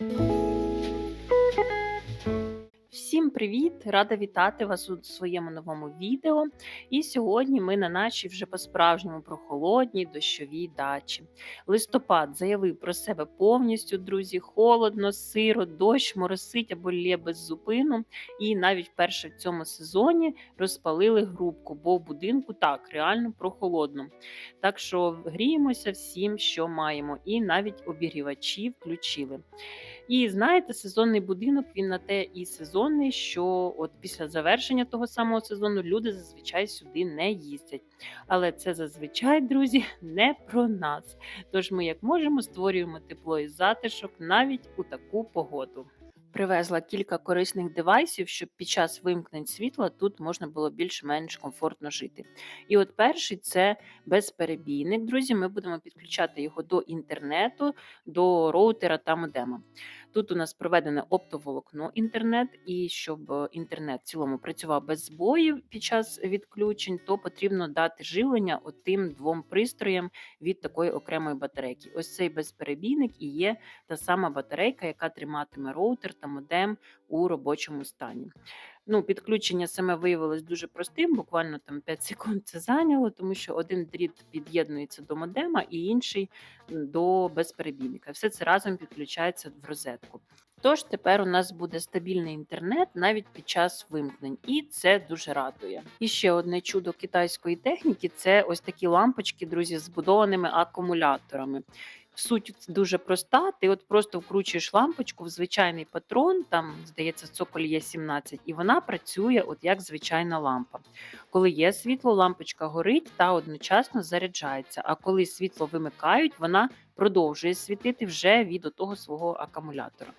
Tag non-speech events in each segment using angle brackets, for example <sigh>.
Всім привіт! Рада вітати вас у своєму новому відео. І сьогодні ми на нашій вже по-справжньому прохолодній дощовій дачі. Листопад заявив про себе повністю, друзі, холодно, сиро, дощ, моросить або лє без зупину. І навіть вперше в цьому сезоні розпалили грубку, бо в будинку так реально прохолодно. Так що гріємося всім, що маємо, і навіть обігрівачі включили. І знаєте, сезонний будинок він на те і сезонний, що от після завершення того самого сезону люди зазвичай сюди не їздять. Але це зазвичай, друзі, не про нас. Тож ми, як можемо, створюємо тепло і затишок навіть у таку погоду. Привезла кілька корисних девайсів, щоб під час вимкнень світла тут можна було більш-менш комфортно жити. І от перший це безперебійник. Друзі, ми будемо підключати його до інтернету, до роутера та модема. Тут у нас проведене оптоволокно інтернет, і щоб е, інтернет в цілому працював без збоїв під час відключень, то потрібно дати живлення тим двом пристроям від такої окремої батарейки. Ось цей безперебійник і є та сама батарейка, яка триматиме роутер та модем у робочому стані. Ну, Підключення саме виявилось дуже простим, буквально там 5 <laughs> секунд це зайняло, тому що один дріт під'єднується до модема і інший до безперебійника. Все це разом підключається в розетку. Тож тепер у нас буде стабільний інтернет навіть під час вимкнень, і це дуже радує. І ще одне чудо китайської техніки це ось такі лампочки, друзі, з збудованими акумуляторами. Суть дуже проста. Ти от просто вкручуєш лампочку в звичайний патрон, там, здається, цоколь є 17, і вона працює от як звичайна лампа. Коли є світло, лампочка горить та одночасно заряджається. А коли світло вимикають, вона продовжує світити вже від того свого акумулятора.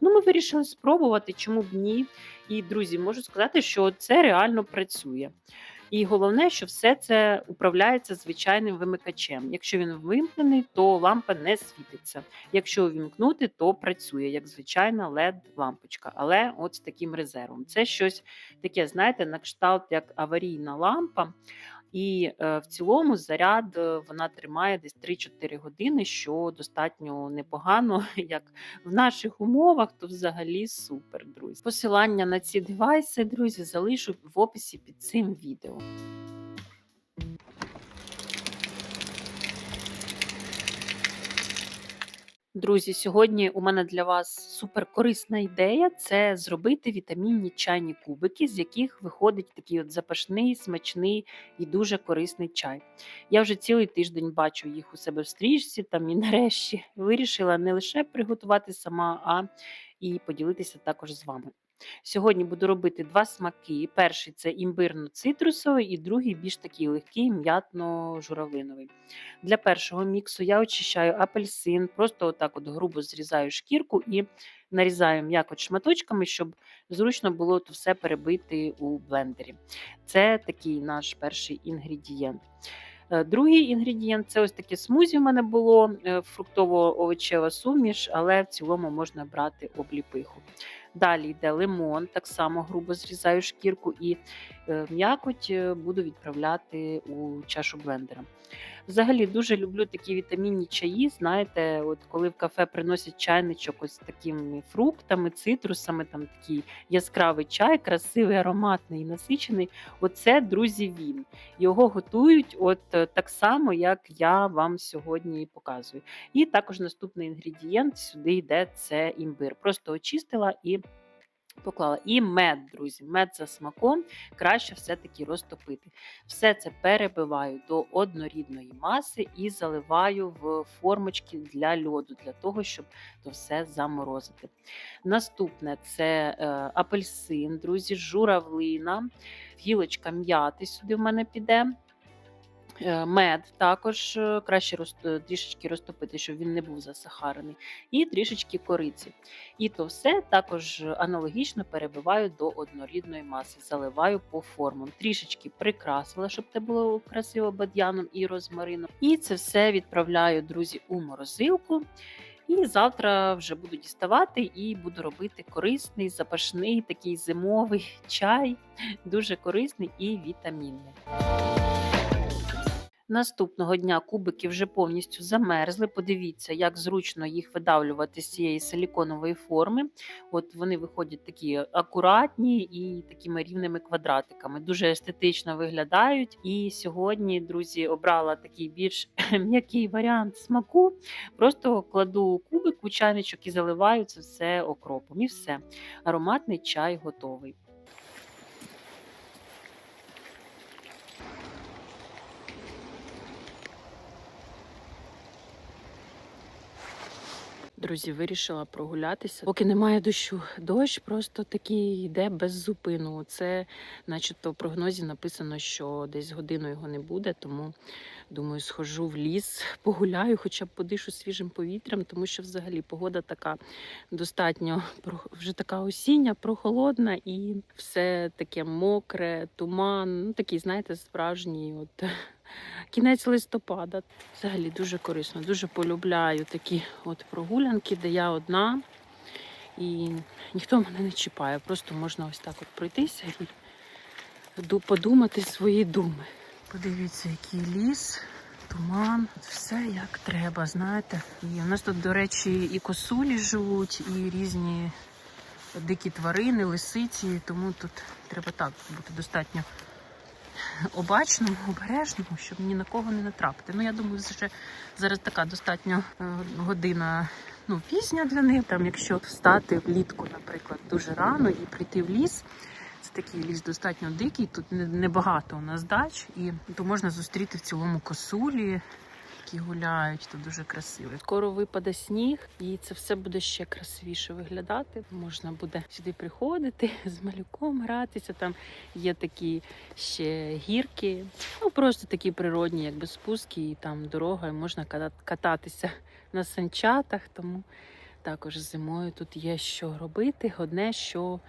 Ну, Ми вирішили спробувати, чому б ні. І, друзі, можу сказати, що це реально працює. І головне, що все це управляється звичайним вимикачем. Якщо він вимкнений, то лампа не світиться. Якщо увімкнути, то працює як звичайна led лампочка але от з таким резервом. Це щось таке, знаєте, на кшталт як аварійна лампа. І е, в цілому заряд е, вона тримає десь 3-4 години, що достатньо непогано, <laughs> як в наших умовах, то взагалі супер, друзі. Посилання на ці девайси, друзі, залишу в описі під цим відео. Друзі, сьогодні у мене для вас суперкорисна ідея це зробити вітамінні чайні кубики, з яких виходить такий от запашний, смачний і дуже корисний чай. Я вже цілий тиждень бачу їх у себе в стрічці там і <laughs> нарешті вирішила не лише приготувати сама, а і поділитися також з вами. Сьогодні буду робити два смаки. Перший це імбирно-цитрусовий, і другий більш такий легкий м'ятно-журавлиновий. Для першого міксу я очищаю апельсин, просто отак от грубо зрізаю шкірку і нарізаю м'якоть шматочками, щоб зручно було то все перебити у блендері. Це такий наш перший інгредієнт. Е, другий інгредієнт це ось таке смузі в мене було, е, фруктово-овочева суміш, але в цілому можна брати обліпиху. Далі йде лимон, так само грубо зрізаю шкірку і е, м'якоть буду відправляти у чашу блендера. Взагалі дуже люблю такі вітамінні чаї. Знаєте, от коли в кафе приносять чайничок ось з такими фруктами, цитрусами, там такий яскравий чай, красивий, ароматний і насичений. Оце, друзі, він. Його готують от е, так само, як я вам сьогодні показую. І також наступний інгредієнт сюди йде це імбир. Просто очистила і Поклала і мед, друзі, мед за смаком краще все-таки розтопити. Все це перебиваю до однорідної маси і заливаю в формочки для льоду, для того, щоб то все заморозити. Наступне це е, апельсин, друзі, журавлина, гілочка м'яти сюди в мене піде. Е, мед також е, краще роз, е, трішечки розтопити, щоб він не був засахарений, і трішечки кориці. І то все також аналогічно перебиваю до однорідної маси, заливаю по формам. Трішечки прикрасила, щоб це було красиво бадьяном і розмарином. І це все відправляю, друзі, у морозилку. І завтра вже буду діставати і буду робити корисний, запашний, такий зимовий <laughs> чай, дуже корисний і вітамінний. Наступного дня кубики вже повністю замерзли. Подивіться, як зручно їх видавлювати з цієї силіконової форми. От вони виходять такі акуратні і такими рівними квадратиками. Дуже естетично виглядають. І сьогодні, друзі, обрала такий більш <clears throat> м'який варіант смаку. Просто кладу кубик у чайничок і заливаю це все окропом. І все. Ароматний чай готовий. Друзі, вирішила прогулятися. Поки немає дощу. Дощ просто такий йде без зупину. Це, начебто, в прогнозі написано, що десь годину його не буде. Тому думаю, схожу в ліс, <laughs> погуляю, хоча б подишу свіжим повітрям, тому що взагалі погода така достатньо вже така осіння, прохолодна і все таке мокре, туман. Ну такий, знаєте, справжній от. Кінець листопада. Взагалі дуже корисно. Дуже полюбляю такі от прогулянки, де я одна і ніхто мене не чіпає. Просто можна ось так от пройтися і подумати свої думи. Подивіться, який ліс, туман, все як треба, знаєте. І у нас тут, до речі, і косулі живуть, і різні дикі тварини, лисиці, тому тут треба так бути достатньо обачному, обережному, щоб ні на кого не натрапити. Ну, я думаю, вже зараз така достатньо е, година ну, пізня для них. Там, якщо встати влітку, наприклад, дуже рано і прийти в ліс. Це такий ліс достатньо дикий, тут не- небагато у нас дач, і то можна зустріти в цілому косулі, які гуляють, тут дуже красиво. Скоро випаде сніг, і це все буде ще красивіше виглядати. Можна буде сюди приходити <laughs> з малюком гратися. Там є такі ще гірки, ну просто такі природні, якби спуски, і там дорога, і можна кататися на санчатах. Тому також зимою тут є що робити. Одне, що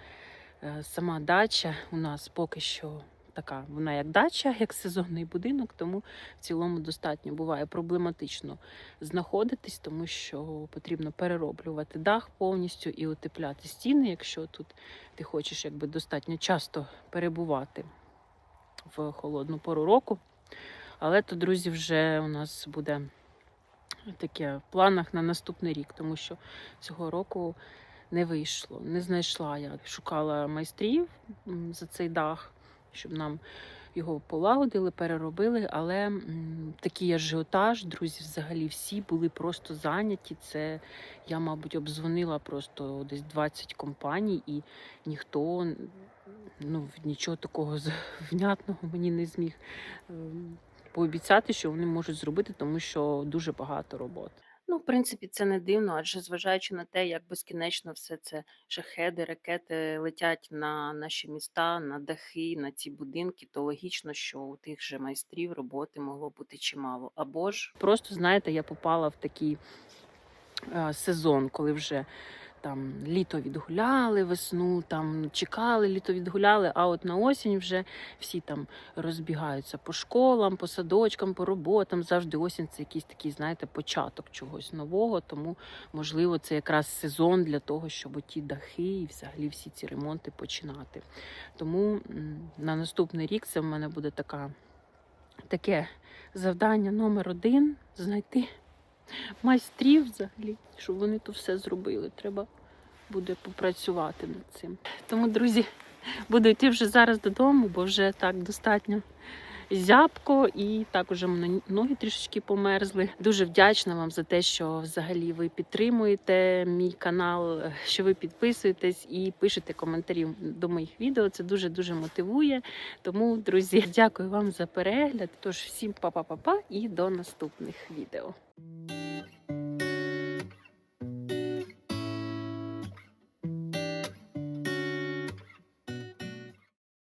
е, сама дача у нас поки що. Така вона як дача, як сезонний будинок, тому в цілому достатньо буває проблематично знаходитись, тому що потрібно перероблювати дах повністю і утепляти стіни, якщо тут ти хочеш якби достатньо часто перебувати в холодну пору року. Але то, друзі, вже у нас буде таке в планах на наступний рік, тому що цього року не вийшло, не знайшла я. Шукала майстрів за цей дах, щоб нам його полагодили, переробили. Але такий ажіотаж, друзі, взагалі всі були просто зайняті. Це я, мабуть, обдзвонила просто десь 20 компаній, і ніхто ну, нічого такого внятного мені не зміг ем, пообіцяти, що вони можуть зробити, тому що дуже багато роботи. Ну, в принципі, це не дивно, адже зважаючи на те, як безкінечно все це шахеди, ракети летять на наші міста, на дахи, на ці будинки, то логічно, що у тих же майстрів роботи могло бути чимало. Або ж просто знаєте, я попала в такий е, сезон, коли вже там літо відгуляли, весну там чекали, літо відгуляли, а от на осінь вже всі там розбігаються по школам, по садочкам, по роботам. Завжди осінь це якийсь такий, знаєте, початок чогось нового. Тому, можливо, це якраз сезон для того, щоб ті дахи і взагалі всі ці ремонти починати. Тому на наступний рік це в мене буде така, таке завдання номер один знайти майстрів взагалі, щоб вони то все зробили. Треба буде попрацювати над цим. Тому, друзі, буду йти вже зараз додому, бо вже так достатньо зябко і так уже ноги трішечки померзли. Дуже вдячна вам за те, що взагалі ви підтримуєте мій канал, що ви підписуєтесь і пишете коментарі до моїх відео. Це дуже дуже мотивує. Тому, друзі, дякую вам за перегляд. Тож всім па-па-па-па і до наступних відео.